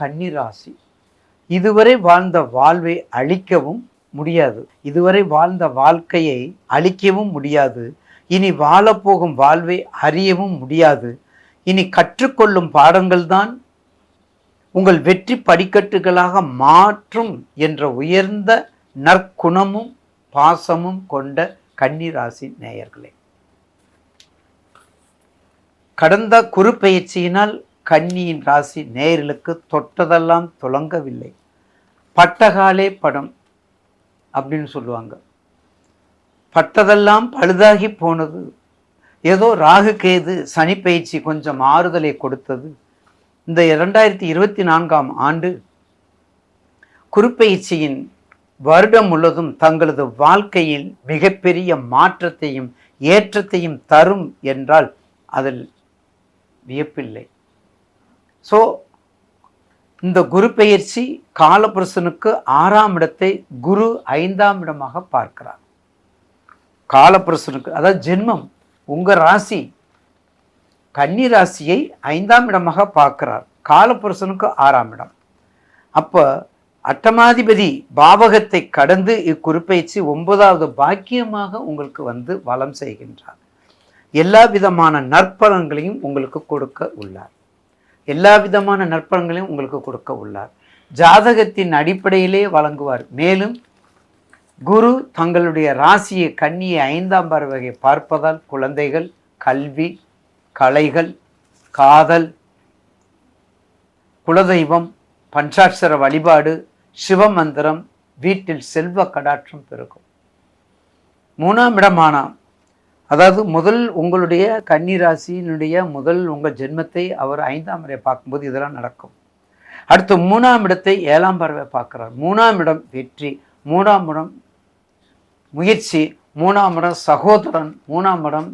கன்னிராசி. இதுவரை வாழ்ந்த வாழ்வை அழிக்கவும் முடியாது. இதுவரை வாழ்ந்த வாழ்க்கையை அழிக்கவும் முடியாது. இனி வாழப்போகும் வாழ்வை அறியவும் முடியாது. இனி கற்றுக்கொள்ளும் பாடங்கள் தான் உங்கள் வெற்றி படிக்கட்டுகளாக மாற்றும் என்ற உயர்ந்த நற்குணமும் பாசமும் கொண்ட கன்னிராசி நேயர்களே. கடந்த குறுப்பெயர்ச்சியினால் கன்னியின் ராசி நேரிலுக்கு தொட்டதெல்லாம் துளங்கவில்லை பட்டகாலே படம் அப்படின்னு சொல்லுவாங்க. பட்டதெல்லாம் பழுதாகி போனது. ஏதோ ராகு கேது சனி பயிற்சி கொஞ்சம் ஆறுதலை கொடுத்தது. இந்த இரண்டாயிரத்தி இருபத்தி நான்காம் ஆண்டு குறுப்பயிற்சியின் வருடம் முழுவதும் தங்களது வாழ்க்கையில் மிகப்பெரிய மாற்றத்தையும் ஏற்றத்தையும் தரும் என்றால் அதில் வியப்பில்லை. ஸோ இந்த குரு பெயர்ச்சி காலபுருஷனுக்கு ஆறாம் இடத்தை குரு ஐந்தாம் இடமாக பார்க்கிறார். காலபுருஷனுக்கு அதாவது ஜென்மம் உங்கள் ராசி கன்னி ராசியை ஐந்தாம் இடமாக பார்க்கிறார். காலபுருஷனுக்கு ஆறாம் இடம். அப்போ அட்டமாதிபதி பாவகத்தை கடந்து இக்குறிப்பயிற்சி ஒன்பதாவது பாக்கியமாக உங்களுக்கு வந்து வளம் செய்கின்றார். எல்லா விதமான நற்பலன்களையும் உங்களுக்கு கொடுக்க உள்ளார். எல்லா விதமான நற்பலன்களையும் உங்களுக்கு கொடுக்க உள்ளார். ஜாதகத்தின் அடிப்படையிலே வழங்குவார். மேலும் குரு தங்களுடைய ராசியை கன்னியை ஐந்தாம் பறவையை பார்ப்பதால் குழந்தைகள் கல்வி கலைகள் காதல் குலதெய்வம் பஞ்சாட்சர வழிபாடு சிவமந்திரம் வீட்டில் செல்வ கடாற்றம் பெருகும். மூணாம் இடமான அதாவது முதல் உங்களுடைய கன்னிராசியினுடைய முதல் உங்கள் ஜென்மத்தை அவர் ஐந்தாம் முறையை பார்க்கும்போது இதெல்லாம் நடக்கும். அடுத்து மூணாம் இடத்தை ஏழாம் பறவை பார்க்குறார். மூணாம் இடம் வெற்றி மூணாம் இடம் முயற்சி மூணாம் இடம் சகோதரன் மூணாம் இடம்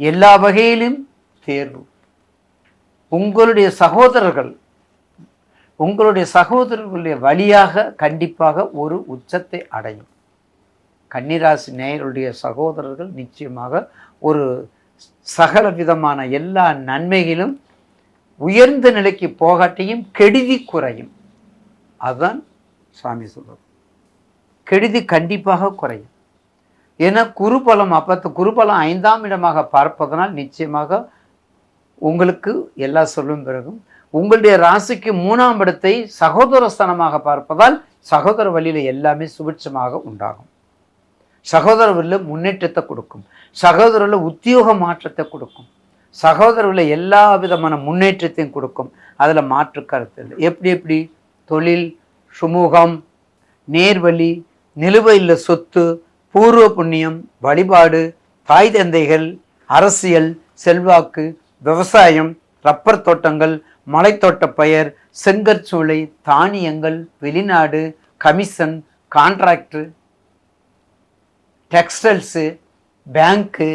எல்லா வகையிலும் தேர்வு. உங்களுடைய சகோதரர்கள் உங்களுடைய சகோதரர்களுடைய வழியாக கண்டிப்பாக ஒரு உச்சத்தை அடையும். கன்னிராசி நேயருடைய சகோதரர்கள் நிச்சயமாக ஒரு சகல விதமான எல்லா நன்மைகளும் உயர்ந்த நிலைக்கு போகாட்டியும் கெடுதி குறையும். அதுதான் சாமி சொல்றது. கெடுதி கண்டிப்பாக குறையும். ஏன்னா குருபலம் அப்பத்து குருபலம் ஐந்தாம் இடமாக பார்ப்பதனால் நிச்சயமாக உங்களுக்கு எல்லா சொல்லும் பிறகும் உங்களுடைய ராசிக்கு மூணாம் இடத்தை சகோதர ஸ்தானமாக பார்ப்பதால் சகோதர வழியில் எல்லாமே சுபிட்சமாக உண்டாகும். சகோதர முன்னேற்றத்தை கொடுக்கும். சகோதரவில் உத்தியோக மாற்றத்தை கொடுக்கும். சகோதரர்களில் எல்லா விதமான முன்னேற்றத்தையும் கொடுக்கும். அதில் மாற்று கருத்து இல்லை. எப்படி எப்படி? தொழில் சுமூகம் நேர்வழி நிலுவையில் சொத்து பூர்வ புண்ணியம் வழிபாடு தாய் தந்தைகள் அரசியல் செல்வாக்கு விவசாயம் ரப்பர் தோட்டங்கள் மலைத்தோட்ட பெயர் செங்கற்சூளை தானியங்கள் வெளிநாடு commission contract textiles bank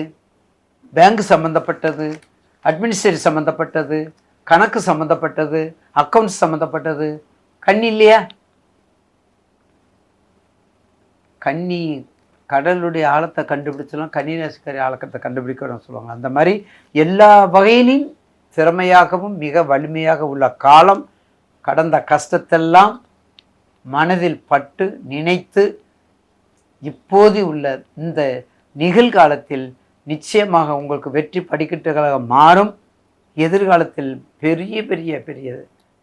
bank சம்மந்தப்பட்டது அட்மினிஸ்ட்ரேட் சம்மந்தப்பட்டது கணக்கு சம்மந்தப்பட்டது அக்கௌண்ட்ஸ் சம்மந்தப்பட்டது கண்ணி இல்லையா? கன்னி கடலுடைய ஆழத்தை கண்டுபிடிச்சலாம் கன்னிராசிக்காரி ஆழக்கத்தை கண்டுபிடிக்கணும்னு சொல்லுவாங்க. அந்த மாதிரி எல்லா வகையிலும் திறமையாகவும் மிக வலிமையாக உள்ள காலம் கடந்த கஷ்டத்தெல்லாம் மனதில் பட்டு நினைத்து இப்போது உள்ள இந்த நிகழ்காலத்தில் நிச்சயமாக உங்களுக்கு வெற்றி படிக்கட்டுகளாக மாறும். எதிர்காலத்தில் பெரிய பெரிய பெரிய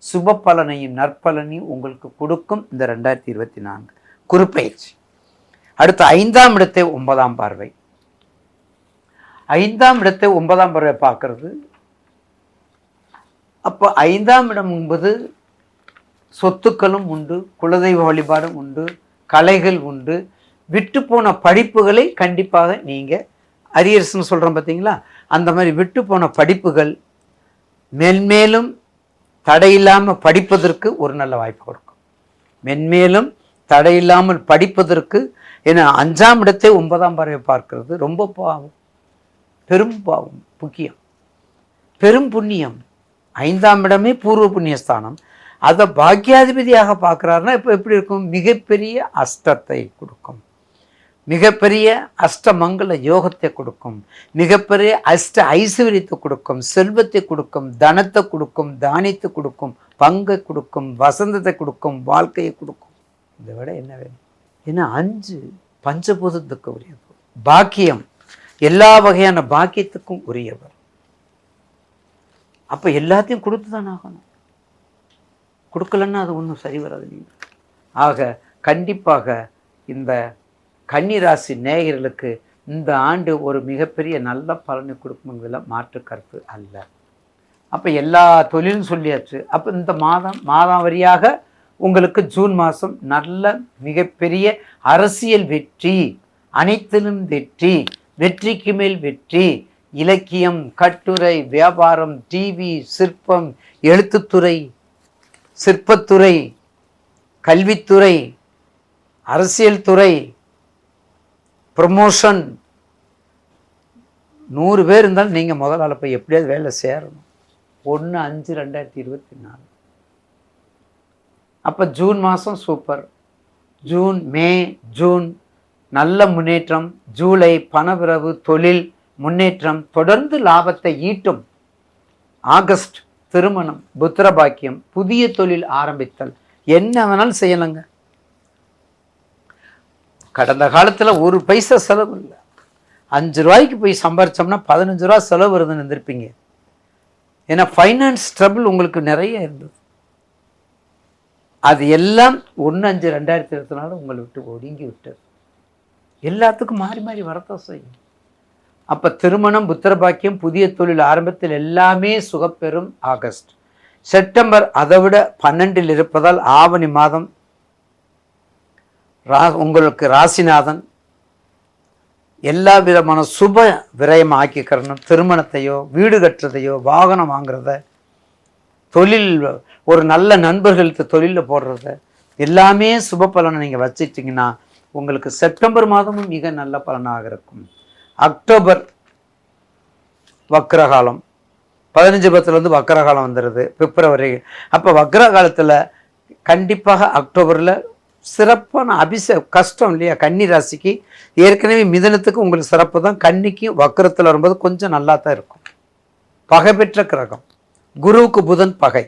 சுப பலனையும் நற்பலனையும் உங்களுக்கு கொடுக்கும் இந்த ரெண்டாயிரத்தி இருபத்தி நான்கு. குறுப்பயிற்சி. அடுத்த ஐந்தாம் இடத்தை ஒன்பதாம் பார்வை. ஐந்தாம் இடத்தை ஒன்பதாம் பார்வை பார்க்கறது. அப்போ ஐந்தாம் இடம் என்பது சொத்துக்களும் உண்டு குலதெய்வ வழிபாடும் உண்டு கலைகள் உண்டு விட்டு போன படிப்புகளை கண்டிப்பாக நீங்கள் அரியர்ஸ்னு சொல்கிறோம் பார்த்தீங்களா அந்த மாதிரி விட்டு போன படிப்புகள் மென்மேலும் தடையில்லாமல் படிப்பதற்கு ஒரு நல்ல வாய்ப்பு கொடுக்கும். மென்மேலும் தடையில்லாமல் படிப்பதற்கு ஏன்னா அஞ்சாம் இடத்தை ஒன்பதாம் பறவை பார்க்கறது ரொம்ப பாவம். பெரும் பாவம் முக்கியம் பெரும் புண்ணியம். ஐந்தாம் இடமே பூர்வ புண்ணியஸ்தானம். அதை பாக்கியாதிபதியாக பார்க்குறாருன்னா இப்போ எப்படி இருக்கும்? மிகப்பெரிய அஷ்டத்தை கொடுக்கும். மிகப்பெரிய அஷ்டமங்கல யோகத்தை கொடுக்கும். மிகப்பெரிய அஷ்ட ஐஸ்வர்யத்தை கொடுக்கும். செல்வத்தை கொடுக்கும். தனத்தை கொடுக்கும். தானியத்தை கொடுக்கும். பங்கை கொடுக்கும். வசந்தத்தை கொடுக்கும். வாழ்க்கையை கொடுக்கும். இதை விட என்ன வேணும்? ஏன்னா அஞ்சு பஞ்சபூதத்துக்கு உரியது. பாக்கியம். எல்லா வகையான பாக்கியத்துக்கும் உரியவர். அப்ப எல்லாத்தையும் கொடுத்து தான் ஆகணும். கொடுக்கலன்னா அது ஒன்றும் சரி வராது. நீங்கள் ஆக கண்டிப்பாக இந்த கன்னிராசி நேயர்களுக்கு இந்த ஆண்டு ஒரு மிகப்பெரிய நல்ல பலனை கொடுக்கும் மாற்று கருத்து அல்ல. அப்போ எல்லா தொழிலும் சொல்லியாச்சு. அப்போ இந்த மாதம் மாதாவரியாக உங்களுக்கு ஜூன் மாதம் நல்ல மிகப்பெரிய அரசியல் வெற்றி அனைத்திலும் வெற்றி வெற்றிக்கு மேல் வெற்றி இலக்கியம் கட்டுரை வியாபாரம் டிவி சிற்பம் எழுத்துத்துறை சிற்பத்துறை கல்வித்துறை அரசியல் துறை ப்ரமோஷன் நூறு பேர் இருந்தாலும் நீங்கள் முதலாள போய் எப்படியாவது வேலை சேரணும். ஒன்று அஞ்சு ரெண்டாயிரத்தி இருபத்தி நாலு. அப்போ ஜூன் மாதம் சூப்பர். ஜூன் மே ஜூன் நல்ல முன்னேற்றம். ஜூலை பணவிரவு தொழில் முன்னேற்றம். தொடர்ந்து லாபத்தை ஈட்டும். ஆகஸ்ட் திருமணம் புத்திர பாக்கியம் புதிய தொழில் ஆரம்பித்தல். என்ன வேணாலும் செய்யலைங்க. கடந்த காலத்தில் ஒரு பைசா செலவு இல்லை. அஞ்சு ரூபாய்க்கு போய் சம்பாரிச்சோம்னா பதினஞ்சு ரூபா செலவு வருதுன்னு இருந்திருப்பீங்க. ஏன்னா ஃபைனான்ஸ் ட்ரபிள் உங்களுக்கு நிறைய இருந்தது. அது எல்லாம் ஒன்று அஞ்சு ரெண்டாயிரத்தி இருபத்தி நாலு உங்களை விட்டு ஒடுங்கி விட்டது. எல்லாத்துக்கும் மாறி மாறி வரத்தான் செய்யும். அப்போ திருமணம் புத்திரபாக்கியம் புதிய தொழில் ஆரம்பத்தில் எல்லாமே சுகப்பெறும் ஆகஸ்ட். செப்டம்பர் அதை விட பன்னெண்டில் இருப்பதால் ஆவணி மாதம் ரா உங்களுக்கு ராசிநாதன். எல்லா விதமான சுப விரயம் ஆக்கிக்கிறணும் திருமணத்தையோ வீடு கட்டுறதையோ வாகனம் வாங்குறத தொழில் ஒரு நல்ல நண்பர்களுக்கு தொழிலில் போடுறத எல்லாமே சுப பலனை நீங்கள் வச்சிட்டிங்கன்னா உங்களுக்கு செப்டம்பர் மாதமும் மிக நல்ல பலனாக இருக்கும். அக்டோபர் வக்ரகாலம். பதினஞ்சு பத்துலேருந்து வக்ரகாலம் வந்துடுது பிப்ரவரி. அப்போ வக்ரகாலத்தில் கண்டிப்பாக அக்டோபரில் சிறப்பான அபிஷே கஷ்டம் இல்லையா? கன்னி ராசிக்கு ஏற்கனவே மிதனத்துக்கு உங்களுக்கு சிறப்பு தான். கன்னிக்கு வக்கரத்தில் வரும்போது கொஞ்சம் நல்லா தான் இருக்கும். பகை பெற்ற கிரகம். குருவுக்கு புதன் பகை.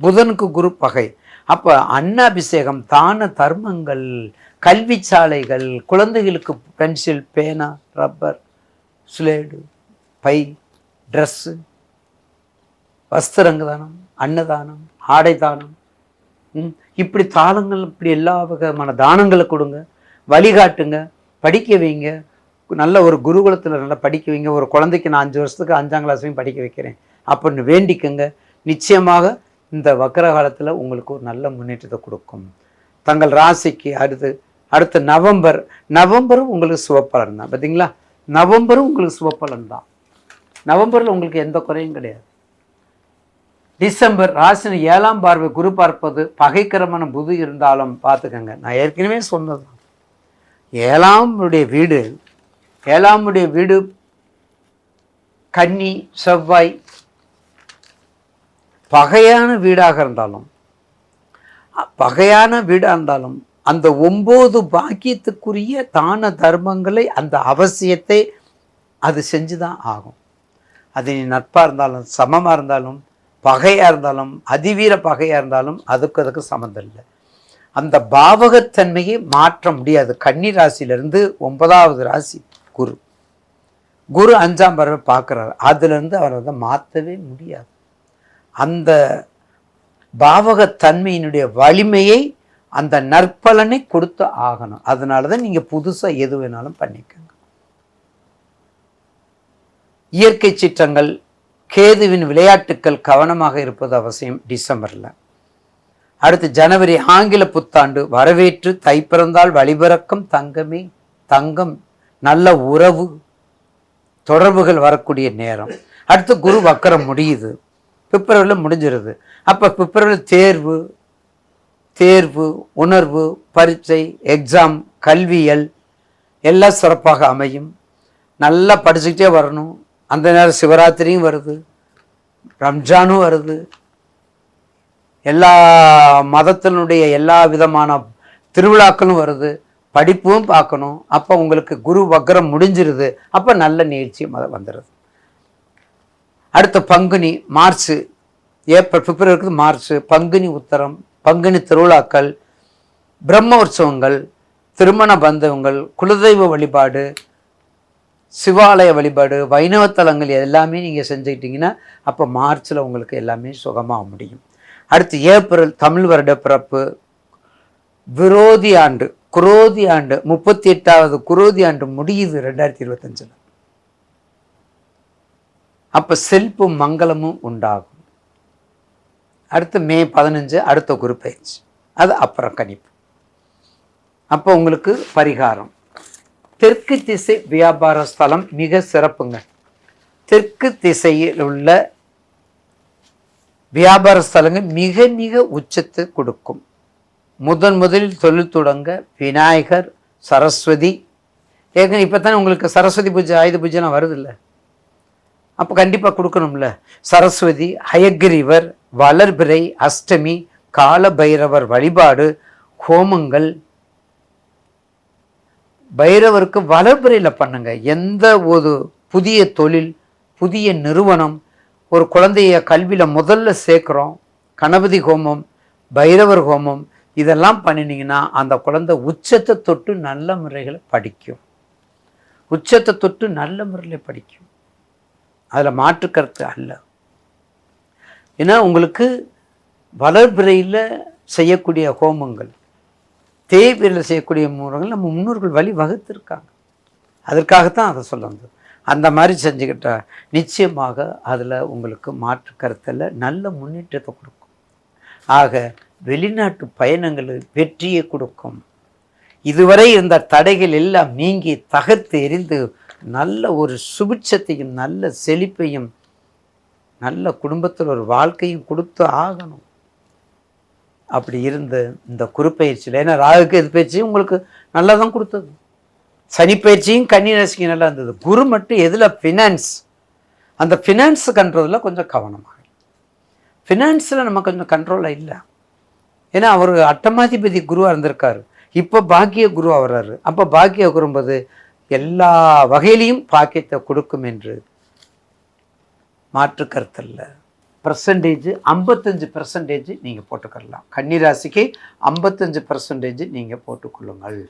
புதனுக்கு குரு பகை. அப்போ அன்னாபிஷேகம் தான தர்மங்கள் கல்வி சாலைகள் குழந்தைகளுக்கு பென்சில் பேனா ரப்பர் ஸ்லேடு பை ட்ரெஸ்ஸு வஸ்திரங்க தானம் அன்னதானம் ஆடை தானம் இப்படி தாளங்கள் இப்படி எல்லா வகையான தானங்களை கொடுங்க வழிகாட்டுங்க படிக்க வைங்க. நல்ல ஒரு குருகுலத்தில் நல்லா படிக்க வைங்க. ஒரு குழந்தைக்கு நான் அஞ்சு வருஷத்துக்கு அஞ்சாம் கிளாஸ் வரையும் படிக்க வைக்கிறேன். அப்படின்னு வேண்டிக்கங்க. நிச்சயமாக இந்த வக்கர காலத்தில் உங்களுக்கு ஒரு நல்ல முன்னேற்றத்தை கொடுக்கும். தங்கள் ராசிக்கு அடுத்து அடுத்த நவம்பர் நவம்பரும் உங்களுக்கு சுவப்பலன் தான். பார்த்தீங்களா நவம்பரும் உங்களுக்கு சுவப்பலன் தான். நவம்பரில் உங்களுக்கு எந்த குறையும் கிடையாது. டிசம்பர் ராசினி ஏழாம் பார்வை குரு பார்ப்பது பகைக்கிரமண புது இருந்தாலும் பார்த்துக்கங்க. நான் ஏற்கனவே சொன்னது. ஏழாமுடைய வீடு ஏழாமுடைய வீடு கன்னி செவ்வாய் பகையான வீடாக இருந்தாலும் பகையான வீடாக இருந்தாலும் அந்த ஒம்பது பாக்கியத்துக்குரிய தான தர்மங்களை அந்த அவசியத்தை அது செஞ்சு தான் ஆகும். அது நீ நட்பாக இருந்தாலும் சமமாக இருந்தாலும் பகையாக இருந்தாலும் அதிவீர பகையாக இருந்தாலும் அதுக்கு அதுக்கு சம்மந்தம் இல்லை. அந்த பாவகத்தன்மையை மாற்ற முடியாது. கன்னி ராசியிலேருந்து ஒன்பதாவது ராசி குரு. குரு அஞ்சாம் பறவை பார்க்குறாரு. அதுலேருந்து அவரை வந்து மாற்றவே முடியாது. அந்த பாவகத்தன்மையினுடைய வலிமையை அந்த நற்பலனை கொடுத்து ஆகணும். அதனால தான் நீங்கள் புதுசாக எது வேணாலும் பண்ணிக்கோங்க. இயற்கை சீற்றங்கள் கேதுவின் விளையாட்டுக்கள் கவனமாக இருப்பது அவசியம் டிசம்பரில். அடுத்து ஜனவரி ஆங்கில புத்தாண்டு வரவேற்று தை பிறந்தால் வழிபிறக்கும் தங்கமே தங்கம் நல்ல உறவு தொடர்புகள் வரக்கூடிய நேரம். அடுத்து குரு வக்கரம் முடியுது. பிப்ரவரியில் முடிஞ்சிருது. அப்போ பிப்ரவரியில் தேர்வு தேர்வு உணர்வு பரீட்சை எக்ஸாம் கல்வியல் எல்லாம் சிறப்பாக அமையும். நல்லா படிச்சுக்கிட்டே வரணும். அந்த நேரம் சிவராத்திரியும் வருது. ரம்ஜானும் வருது. எல்லா மதத்தினுடைய எல்லா விதமான திருவிழாக்களும் வருது. படிப்பும் பார்க்கணும். அப்போ உங்களுக்கு குரு வக்ரம் முடிஞ்சிருது. அப்போ நல்ல நிகழ்ச்சி மொத வந்துடுது அடுத்த பங்குனி மார்ச் ஏப்ரல் பிப்ரவரி இருக்குது மார்ச் பங்குனி உத்தரம் பங்குனி திருவிழாக்கள் பிரம்ம உற்சவங்கள் திருமண பந்தவங்கள் குலதெய்வ வழிபாடு சிவாலய வழிபாடு வைணவ தலங்கள் எல்லாமே நீங்கள் செஞ்சுக்கிட்டிங்கன்னா அப்போ மார்ச்சில் உங்களுக்கு எல்லாமே சுகமாக முடியும். அடுத்து ஏப்ரல் தமிழ் வருட பிறப்பு. விரோதி ஆண்டு குரோதி ஆண்டு முப்பத்தி எட்டாவது குரோதி ஆண்டு முடியுது ரெண்டாயிரத்தி இருபத்தஞ்சில். அப்போ செல்ப்பும் மங்களமும் உண்டாகும். அடுத்து மே பதினஞ்சு அடுத்த குரு பயிற்சி. அது அப்புறம் கணிப்பு. அப்போ உங்களுக்கு பரிகாரம். தெற்கு திசை வியாபார ஸ்தலம் மிக சிறப்புங்க. தெற்கு திசையில் உள்ள வியாபார ஸ்தலங்கள் மிக மிக உச்சத்தை கொடுக்கும். முதன் முதலில் தொழில் தொடங்க விநாயகர் சரஸ்வதி. ஏற்கனவே இப்போ தானே உங்களுக்கு சரஸ்வதி பூஜை ஆயுத பூஜைலாம் வருதில்ல? அப்போ கண்டிப்பாக கொடுக்கணும்ல. சரஸ்வதி ஹயக்ரீவர் வளர்பிறை அஷ்டமி கால பைரவர் வழிபாடு ஹோமங்கள் பைரவருக்கு வளர்பிறையில் பண்ணுங்க. எந்த ஒரு புதிய தொழில் புதிய நிறுவனம் ஒரு குழந்தைய கல்வியில் முதல்ல சேர்க்குறோம் கணபதி ஹோமம் பைரவர் ஹோமம் இதெல்லாம் பண்ணினீங்கன்னா அந்த குழந்தை உச்சத்தை தொட்டு நல்ல முறைகளை படிக்கும். உச்சத்தை தொட்டு நல்ல முறையில் படிக்கும். அதில் மாற்றுக்கருத்து அல்ல. ஏன்னா உங்களுக்கு வளர்பிறையில் செய்யக்கூடிய ஹோமங்கள் தேய்பிறையில் செய்யக்கூடிய முறைகள் நம்ம முன்னோர்கள் வழி வகுத்திருக்காங்க அதற்காகத்தான் அதை சொல்ல வந்தது. அந்த மாதிரி செஞ்சுக்கிட்டா நிச்சயமாக அதில் உங்களுக்கு மாற்று கருத்தில் நல்ல முன்னேற்றத்தை கொடுக்கும். ஆக வெளிநாட்டு பயணங்கள் வெற்றியை கொடுக்கும். இதுவரை இருந்த தடைகள் எல்லாம் நீங்கி தகர்த்து எரிந்து நல்ல ஒரு சுபிட்சத்தையும் நல்ல செழிப்பையும் நல்ல குடும்பத்தில் ஒரு வாழ்க்கையும் கொடுத்து ஆகணும். அப்படி இருந்த இந்த குறுப்பயிற்சியில் ஏன்னா ராகுக்கு இது பயிற்சியும் உங்களுக்கு நல்லா தான் கொடுத்தது. சனி பயிற்சியும் கன்னி ராசிக்கு நல்லா இருந்தது. குரு மட்டும் எதில்? ஃபினான்ஸ் அந்த ஃபினான்ஸ் கண்ட்ரோலில் கொஞ்சம் கவனமாக ஃபினான்ஸில் நம்ம கொஞ்சம் கண்ட்ரோலாக இல்லை. ஏன்னா அவர் அட்டமாதிபதி குருவாக இருந்திருக்கார். இப்போ பாக்கிய குருவாக வர்றாரு. அப்போ பாக்கிய குரும்போது எல்லா வகையிலையும் பாக்கியத்தை கொடுக்கும் என்று மாற்று கருத்தல்ல பர்சன்டேஜ் ஐம்பத்தஞ்சு பர்சன்டேஜ் நீங்கள் போட்டுக்கலாம் கன்னிராசிக்கு ஐம்பத்தஞ்சு பர்சன்டேஜ் நீங்கள் போட்டுக்கொள்ளுங்கள்.